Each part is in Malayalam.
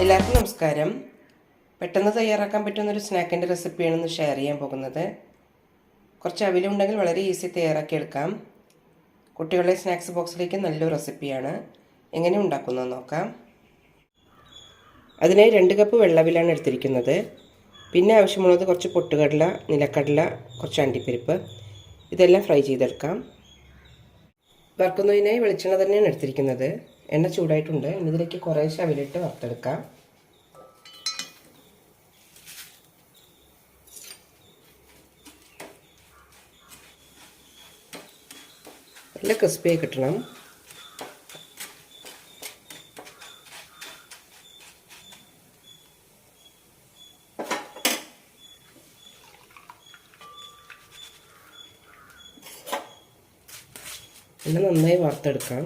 എല്ലാവർക്കും നമസ്കാരം. പെട്ടെന്ന് തയ്യാറാക്കാൻ പറ്റുന്ന ഒരു സ്നാക്കിന്റെ റെസിപ്പിയാണ് ഇന്ന് ഷെയർ ചെയ്യാൻ പോകുന്നത്. കുറച്ച് അവിലുണ്ടെങ്കിൽ വളരെ ഈസി തയ്യാറാക്കി എടുക്കാം. കുട്ടികളുടെ സ്നാക്സ് ബോക്സിലേക്ക് നല്ലൊരു റെസിപ്പിയാണ്. എങ്ങനെ ഉണ്ടാക്കുന്നത് നോക്കാം. അതിനായി രണ്ട് കപ്പ് വെള്ളവിലാണ് എടുത്തിരിക്കുന്നത്. പിന്നെ ആവശ്യമുള്ളത് കുറച്ച് പൊട്ടുകടല നിലക്കടല കുറച്ച് അണ്ടിപ്പരിപ്പ്. ഇതെല്ലാം ഫ്രൈ ചെയ്തെടുക്കാം. വറുക്കുന്നതിനായി വെളിച്ചെണ്ണ തന്നെയാണ് എടുത്തിരിക്കുന്നത്. എണ്ണ ചൂടായിട്ടുണ്ട്. ഇനി ഇതിലേക്ക് കുറേശ്ശെ അവിലിട്ട് വറുത്തെടുക്കാം. നല്ല ക്രിസ്പിയായി കിട്ടണം. ഇത് നന്നായി വറുത്തെടുക്കാം.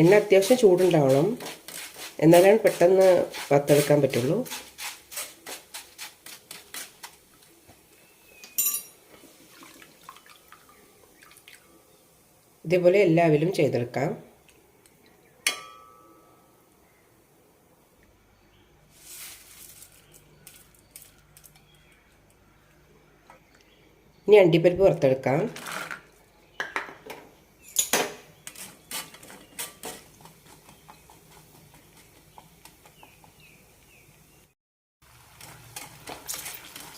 എണ്ണ അത്യാവശ്യം ചൂടുണ്ടാവണം. എന്നാലാണ് പെട്ടെന്ന് വറുത്തെടുക്കാൻ പറ്റുള്ളൂ. ഇതേപോലെ എല്ലാവരും ചെയ്തെടുക്കാം. ഇനി അണ്ടിപ്പരിപ്പ് വറുത്തെടുക്കാം.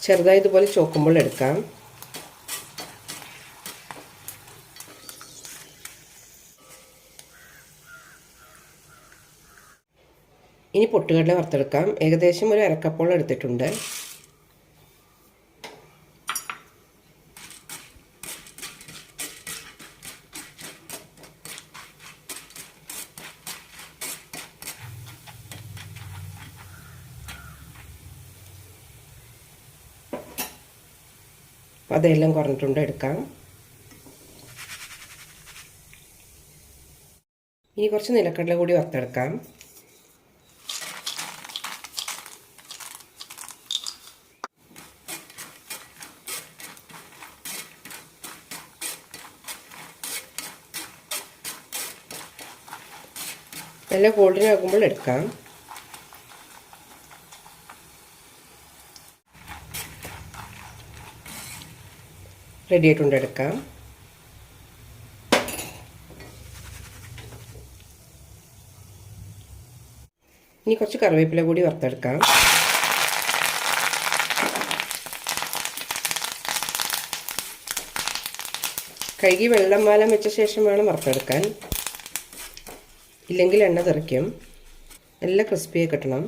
ചെറുതായി ഇതുപോലെ ചോക്കുമ്പോൾ എടുക്കാം. ഇനി പൊട്ടുകടല വറുത്തെടുക്കാം. ഏകദേശം ഒരു അരക്കപ്പോൾ എടുത്തിട്ടുണ്ട്. അതെല്ലാം കുറഞ്ഞിട്ടുണ്ട് എടുക്കാം. ഇനി കുറച്ച് നിലക്കടല കൂടി വറുത്തെടുക്കാം. നല്ല ഗോൾഡൻ ആകുമ്പോൾ എടുക്കാം. റെഡി ആയിട്ടുണ്ട് എടുക്കാം ഇനി കുറച്ച് കറിവേപ്പില കൂടി വറുത്തെടുക്കാം. കഴുകി വെള്ളം വാലം വെച്ച ശേഷം വേണം വറുത്തെടുക്കാൻ. ഇല്ലെങ്കിൽ എണ്ണ തെറിക്കും. നല്ല ക്രിസ്പിയായി കിട്ടണം.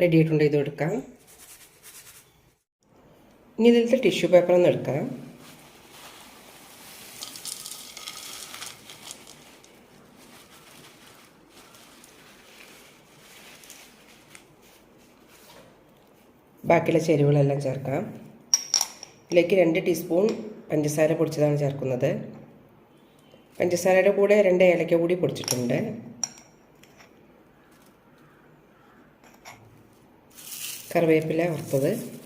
റെഡി ആയിട്ടുണ്ട് ഇത് എടുക്കാം. ഇനി ഇതിലത്തെ ടിഷ്യൂ പേപ്പർ ഒന്ന് എടുക്കാം. ബാക്കിയുള്ള ചേരുവകളെല്ലാം ചേർക്കാം. ഇതിലേക്ക് രണ്ട് ടീസ്പൂൺ പഞ്ചസാര പൊടിച്ചതാണ് ചേർക്കുന്നത്. പഞ്ചസാരയുടെ കൂടെ രണ്ട് ഏലക്ക കൂടി പൊടിച്ചിട്ടുണ്ട്. കറിവേപ്പില വറുത്തത്.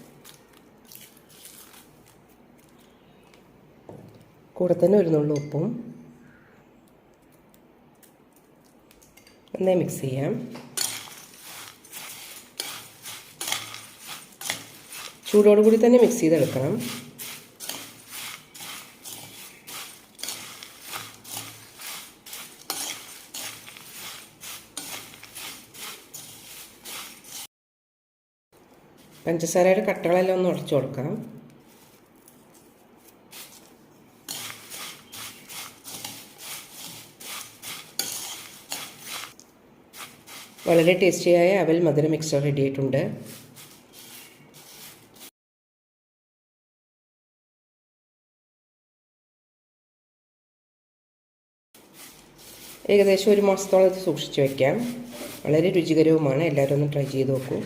കൂടെ തന്നെ ഒരു നുള്ളു ഉപ്പും. നന്നായി മിക്സ് ചെയ്യാം. ചൂടോടുകൂടി തന്നെ മിക്സ് ചെയ്തെടുക്കണം. പഞ്ചസാരയുടെ കട്ടകളെല്ലാം ഒന്ന് ഉടച്ചു കൊടുക്കാം വളരെ ടേസ്റ്റിയായ അവൽ മധുര മിക്സർ റെഡി ആയിട്ടുണ്ട്. ഏകദേശം ഒരു മാസത്തോളം ഇത് സൂക്ഷിച്ചു വയ്ക്കാം വളരെ രുചികരവുമാണ്. എല്ലാവരും ഒന്ന് ട്രൈ ചെയ്ത് നോക്കൂ.